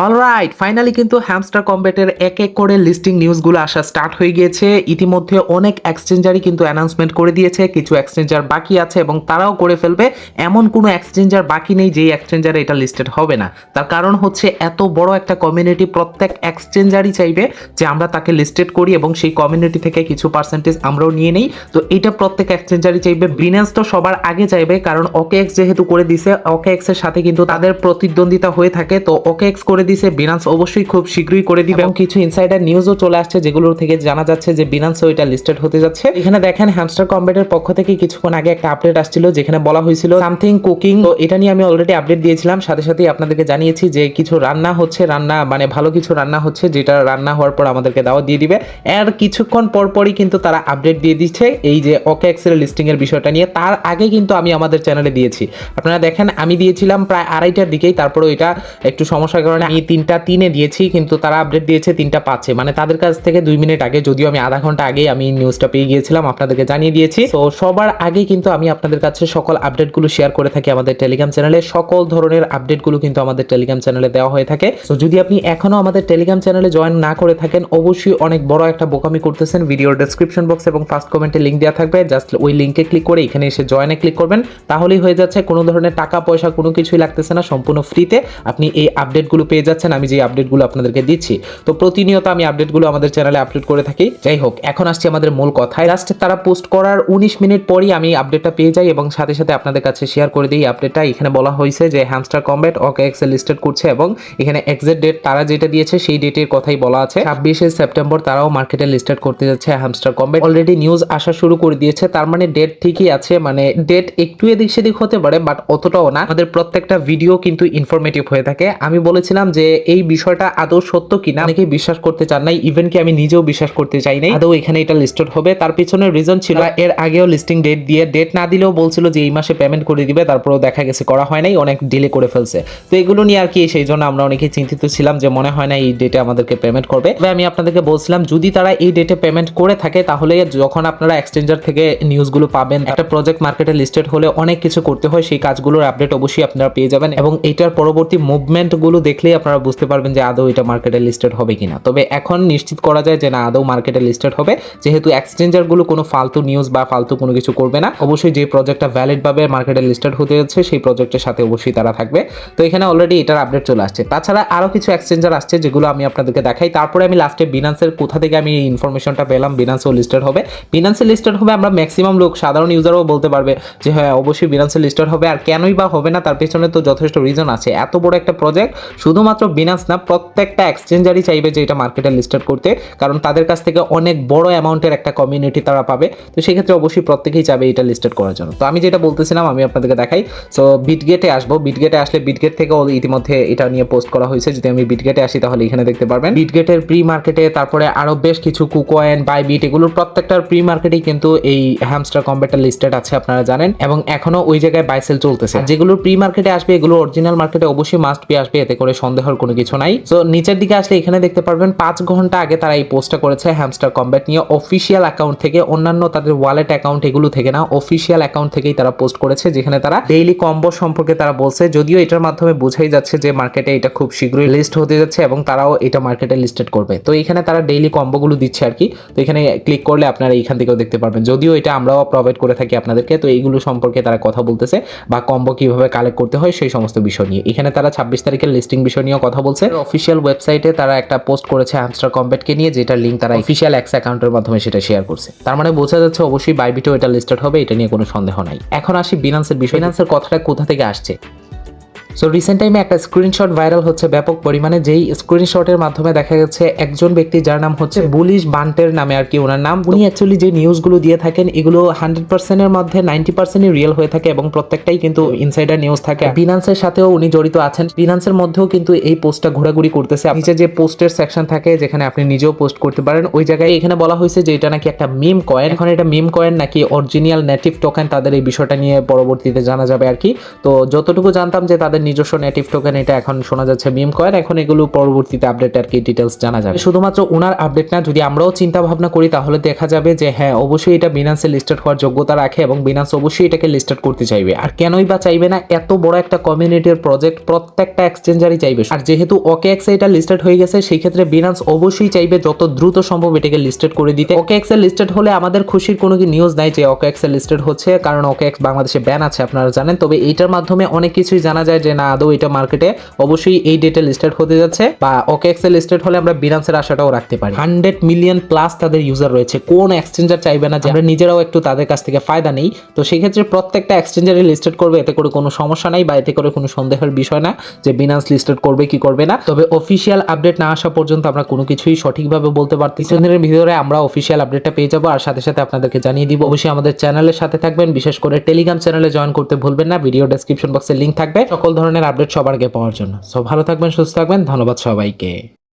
Alright finally কিন্তু hamster কম্বেটের এক এক করে লিস্টিং নিউজগুলো আসা স্টার্ট হয়ে গিয়েছে। ইতিমধ্যে অনেক এক্সচেঞ্জারই কিন্তু অ্যানাউন্সমেন্ট করে দিয়েছে, কিছু এক্সচেঞ্জার বাকি আছে এবং তারাও করে ফেলবে। এমন কোনো এক্সচেঞ্জার বাকি নেই যেই এক্সচেঞ্জারে এটা লিস্টেড হবে না। তার কারণ হচ্ছে এত বড় একটা কমিউনিটি প্রত্যেক এক্সচেঞ্জারই চাইবে যে আমরা তাকে লিস্টেড করি এবং সেই কমিউনিটি থেকে কিছু পার্সেন্টেজ আমরাও নিয়ে নেই। তো এটা প্রত্যেক এক্সচেঞ্জারই চাইবে। বিনান্স তো সবার আগে চাইবে, কারণ ওকে এক্স যেহেতু করে দিছে ওকে এক্সের সাথে কিন্তু তাদের প্রতিদ্বন্দ্বিতা হয়ে থাকে। তো ওকে এক্স করে দিছে বিনান্স অবশ্যই খুব শীঘ্রই করে দিবে। এবং কিছু ইনসাইডার নিউজও চলে আসছে যেগুলো থেকে জানা যাচ্ছে যে বিনান্সও এটা লিস্টেড হতে যাচ্ছে। এখানে দেখেন হ্যামস্টার কম্বেটের পক্ষ থেকে কিছুক্ষণ আগে একটা আপডেট আসছিল যেখানে বলা হয়েছিল সামথিং কুকিং তো এটা নিয়ে আমি অলরেডি আপডেট দিয়েছিলাম। সাথে সাথেই আপনাদেরকে জানিয়েছি যে কিছু রান্না হচ্ছে, রান্না মানে ভালো কিছু রান্না হচ্ছে যেটা রান্না হওয়ার পর আমাদেরকে দাওয়াত দিয়ে দিবে। এর কিছুক্ষণ পর পরই কিন্তু তারা আপডেট দিয়ে দিচ্ছে এই যে ওকে এক্সেল লিস্টিং এর বিষয়টা নিয়ে। তার আগে কিন্তু আমি আমাদের চ্যানেলে দিয়েছি। আপনারা দেখেন আমি দিয়েছিলাম প্রায় আড়াইটার দিকেই তারপরে এটা একটু সমস্যার কারণে আমি তিনটা তিনে দিয়েছি, কিন্তু তারা আপডেট দিয়েছে, তিনটা পাঁচে মানে তাদের কাছ থেকে দুই মিনিট আগে, যদিও আমি আধা ঘণ্টা আগে আমি নিউজটা পেয়ে গিয়েছিলাম, আপনাদেরকে জানিয়ে দিয়েছি। তো সবার আগে কিন্তু আমি আপনাদের কাছে সকল আপডেটগুলো শেয়ার করে থাকি আমাদের টেলিগ্রাম চ্যানেলে সকল ধরনের আপডেটগুলো কিন্তু আমাদের টেলিগ্রাম চ্যানেলে দেওয়া হয়ে থাকে। তো যদি আপনি এখনও আমাদের টেলিগ্রাম চ্যানেলে জয়েন না করে থাকেন, অবশ্যই অনেক বড় একটা বোকামি করতেছেন। ভিডিওর ডেসক্রিপশন বক্স এবং ফার্স্ট কমেন্টে লিঙ্ক দেওয়া থাকবে। জাস্ট ওই লিঙ্কে ক্লিক করে এখানে এসে জয়েনে ক্লিক করবেন। তাহলেই হয়ে যাচ্ছে কোনো ধরনের টাকা পয়সা কোনো কিছুই লাগতেছে না, সম্পূর্ণ ফ্রিতে আপনি এই আপডেটগুলো পেয়ে যাচ্ছেন, আমি যে আপডেটগুলো আপনাদেরকে দিচ্ছি। তো প্রতিনিয়ত আমি আপডেটগুলো আমাদের চ্যানেলে আপলোড করে থাকি। যাই হোক, এখন আসছি আমাদের মূল কথায়। লাস্টে তারা পোস্ট করার উনিশ মিনিট পরই আমি আপডেটটা পেয়ে যাই এবং সাথে সাথে আপনাদের কাছে শেয়ার করে দিই আপডেটটা এখানে বলা হয়েছে যে হ্যামস্টার কম্ব্যাট ওকে এক্সেল লিস্টেড করছে এবং এখানে এক্সাক্ট ডেট তারা যেটা দিয়েছে, সেই ডেটের কথাই বলা আছে। ছাব্বিশে সেপ্টেম্বর তারাও মার্কেটে লিস্টেড করতে যাচ্ছে হ্যামস্টার কম্ব্যাট অলরেডি নিউজ আসা শুরু করে দিয়েছে। তার মানে ডেট ঠিকই আছে মানে ডেট একটু এদিক সেদিক হতে পারে বাট অতটাও না। আমাদের প্রত্যেকটা ভিডিও কিন্তু ইনফরমেটিভ হয়ে থাকে। আমি বলেছিলাম যে এই বিষয়টা আদৌ সত্য কিনা অনেকেই বিশ্বাস করতে চান নাই। ইভেন কি আমি নিজেও বিশ্বাস করতে চাই নাই। আদৌ এখানে এটা লিস্টেড হবে। তার পিছনে রিজন ছিল এর আগেও লিস্টিং ডেট দিয়ে ডেট না দিলেও বলছিল যে এই মাসে পেমেন্ট করে দিবে তারপরেও দেখা গেছে করা হয় নাই অনেক ডিলে করে ফেলছে। তো এগুলো নিয়ে আর কি সেই জন্য আমরা অনেকেই চিন্তিত ছিলাম যে মনে হয় না এই ডেটে আমাদেরকে পেমেন্ট করবে। তবে আমি আপনাদেরকে বলছিলাম যদি তারা এই ডেটে পেমেন্ট করে থাকে তাহলে যখন আপনারা এক্সচেঞ্জার থেকে নিউজগুলো পাবেন একটা প্রজেক্ট মার্কেটে লিস্টেড হলে অনেক কিছু করতে হয় সেই কাজগুলোর আপডেট অবশ্যই আপনারা পেয়ে যাবেন। এবং এটার পরবর্তী মুভমেন্টগুলো দেখলেই আপনারা বুঝতে পারবেন যে আদৌ এটা মার্কেটে লিস্টেড হবে কিনা। তবে এখন নিশ্চিত করা যায় যে না, আদৌ মার্কেটে লিস্টেড হবে। যেহেতু এক্সচেঞ্জারগুলো কোনো ফালতু নিউজ বা ফালতু কোনো কিছু করবে না, অবশ্যই যে প্রজেক্টটা ভ্যালিডভাবে মার্কেটে লিস্টেড হতে যাচ্ছে, সেই প্রজেক্টের সাথে অবশ্যই তারা থাকবে। তো এখানে অলরেডি এটার আপডেট চলে আসছে। তাছাড়া আরও কিছু এক্সচেঞ্জার আসছে, যেগুলো আমি আপনাদেরকে দেখাই। তারপরে আমি লাস্টে বিনান্সের কোথা থেকে আমি এই ইনফরমেশনটা পেলাম বিনান্সও লিস্টেড হবে। বিনান্সে লিস্টেড হবে আমরা ম্যাক্সিমাম লোক, সাধারণ ইউজারও বলতে পারবে যে হ্যাঁ অবশ্যই বিনান্সে লিস্টেড হবে। আর কেনই বা হবে না, তার পেছনে তো যথেষ্ট রিজন আছে। এত বড় একটা প্রজেক্ট শুধুমাত্র বিনান্স না, প্রত্যেকটা এক্সচেঞ্জারই চাইবে যে এটা মার্কেটে লিস্টেড করতে। কারণ তাদের কাছ থেকে অনেক বড় অ্যামাউন্টের একটা কমিউনিটি তারা পাবে। তো সেক্ষেত্রে অবশ্যই প্রত্যেকেই চাবে এটা লিস্টেড করার জন্য। তো আমি যেটা বলতেছিলাম, আমি আপনাদেরকে দেখাই। সো বিটগেটে আসব। বিটগেটে আসলে বিটগেট থেকেও ইতিমধ্যে এটা নিয়ে পোস্ট করা হয়েছে। যদি আমি বিটগেটে আসি, তাহলে এখানে দেখতে পারবেন। বিটগেটের প্রি মার্কেটে তারপরে আরও বেশ কিছু কুকয়েন বাইবিট এগুলোর প্রত্যেকটার প্রি মার্কেটেই কিন্তু এই হ্যামস্টার কম্বেটার লিস্টেড আছে, আপনারা জানেন। এবং এখনও ওই জায়গায় বাইসেল চলতেছে। যেগুলো প্রি মার্কেটে আসবে, এগুলো অরিজিনাল মার্কেটে অবশ্যই মাস্ট বি আসবে। এতে করে সন্দেহের কোনো কিছু নাই। তো নিচের দিকে আসলে এখানে দেখতে পারবেন পাঁচ ঘণ্টা আগে তারা এই পোস্টটা করেছে হ্যামস্টার কম্ব্যাট নিয়ে। অফিসিয়াল অ্যাকাউন্ট থেকে, অন্যান্য তাদের ওয়ালেট অ্যাকাউন্ট এগুলো থেকে না অফিসিয়াল অ্যাকাউন্ট থেকেই তারা পোস্ট করেছে, যেখানে তারা ডেইলি কম্বো সম্পর্কে তারা বলছে। যদিও এটার মাধ্যমে বোঝাই যাচ্ছে যে মার্কেটে এটা খুব শীঘ্রই লিস্ট হতে যাচ্ছে এবং তারাও এটা মার্কেটে লিস্টেড করবে। তো এখানে তারা ডেইলি কম্বোগুলো দিচ্ছে আর কি। তো এখানে ক্লিক করলে আপনারা এইখান থেকেও দেখতে পারবেন। যদিও এটা আমরাও প্রোভাইড করে থাকি আপনাদেরকে, তো এইগুলো সম্পর্কে তারা কথা বলতেছে বা কম্বো কীভাবে কালেক্ট করতে হয় সেই সমস্ত বিষয় নিয়ে। এখানে তারা ছাব্বিশ তারিখের লিস্টিং বিষয় নিয়েও কথা বলছে। অফিসিয়াল ওয়েবসাইটে তারা একটা পোস্ট করেছে হ্যামস্টার কম্বেটকে নিয়ে যেটার লিঙ্ক তারা অফিসিয়াল এক্স অ্যাকাউন্টের মাধ্যমে সেটা শেয়ার করছে। তার মানে বোঝা যাচ্ছে অবশ্যই বাইবিটেও এটা লিস্টেড হবে এটা নিয়ে কোনো সন্দেহ নাই। এখন আসি বিনান্সের বিষয় বিনান্সের কথাটা কোথা থেকে আসছে? সো রিসেন্ট টাইমে একটা স্ক্রিনশট ভাইরাল হচ্ছে ব্যাপক পরিমাণে যেই স্ক্রিনশটের মাধ্যমে দেখা যাচ্ছে একজন ব্যক্তি যার নাম হচ্ছে বুলিশ বান্টের নামে আর কি ওনার নাম। উনি অ্যাকচুয়ালি যে নিউজগুলো দিয়ে থাকেন এগুলো হান্ড্রেড পার্সেন্টের মধ্যে নাইনটি পার্সেন্টই রিয়েল হয়ে থাকে এবং প্রত্যেকটাই কিন্তু ইনসাইডার নিউজ থাকে। বিনান্সের সাথেও উনি জড়িত আছেন। বিনান্সের মধ্যেও কিন্তু এই পোস্টটা ঘোরাঘুরি করতেছে। নিচে যে পোস্টের সেকশন থাকে যেখানে আপনি নিজেও পোস্ট করতে পারেন ওই জায়গায় এখানে বলা হয়েছে যে এটা নাকি একটা মিম কয়েন এখন এটা মিম কয়েন নাকি অরিজিনাল নেটিভ টোকেন তাদের এই বিষয়টা নিয়ে পরবর্তীতে জানা যাবে আর কি। তো যতটুকু জানতাম যে তাদের নিজস্ব নেটিভ টোকেন এটা এখন শোনা যাচ্ছে মিম কয়েন এখন এগুলো পরবর্তীতে আপডেট আর কি ডিটেলস জানা যাবে। শুধুমাত্র ওনার আপডেট না, যদি আমরাও চিন্তা ভাবনা করি, তাহলে দেখা যাবে যে হ্যাঁ অবশ্যই এটা বিনান্সে লিস্টেড হওয়ার যোগ্যতা রাখে এবং বিনান্স অবশ্যই এটাকে লিস্টেড করতে চাইবে। আর কেনই বা চাইবে না, এত বড় একটা কমিউনিটির প্রজেক্ট প্রত্যেকটা এক্সচেঞ্জারই চাইবে। আর যেহেতু ওকে এক্স এটা লিস্টেড হয়ে গেছে, সেই ক্ষেত্রে বিনান্স অবশ্যই চাইবে যত দ্রুত সম্ভব এটাকে লিস্টেড করে দিতে। ওকে এক্স লিস্টেড হলে আমাদের খুশির কোনো কি নিউজ নাই যে ওকে এক্স লিস্টেড হচ্ছে, কারণ ওকে এক্স বাংলাদেশে ব্যান আছে, আপনারা জানেন। তবে এইটার মাধ্যমে অনেক কিছুই জানা যায় যে না আদৌ এটা মার্কেটে অবশ্যই এই ডেটে লিস্টেড হতে যাচ্ছে বা ওকে এক্স লিস্টেড হলে আমরা বিনান্সের আশাটাও রাখতে পারি। হান্ড্রেড মিলিয়ন প্লাস তাদের ইউজার রয়েছে। কোন এক্সচেঞ্জার চাইবে না যে আমরা নিজেরাও একটু তাদের কাছ থেকে ফায়দা নেই। তো সেই ক্ষেত্রে প্রত্যেকটা এক্সচেঞ্জারে লিস্টেড করবে, এতে করে কোনো সমস্যা নাই বা এতে করে কোনো সন্দেহের বিষয় না যে বিনান্স লিস্টেড করবে কি করবে না। তবে অফিসিয়াল আপডেট না আসা পর্যন্ত আমরা কোনো কিছুই সঠিকভাবে বলতে পারতেছি দিনের ভিতরে আমরা অফিসিয়াল আপডেটটা পেয়ে যাব আর সাথে সাথে আপনাদেরকে জানিয়ে দিব। অবশ্যই আমাদের চ্যানেলের সাথে থাকবেন। বিশেষ করে টেলিগ্রাম চ্যানেলে জয়েন করতে ভুলবেন না। ভিডিও ডেসক্রিপশন বক্সে লিঙ্ক থাকবে। সকল ধরনের আপডেট সবার আগে পাওয়ার জন্য। সো ভালো থাকবেন সুস্থ থাকবেন ধন্যবাদ সবাইকে।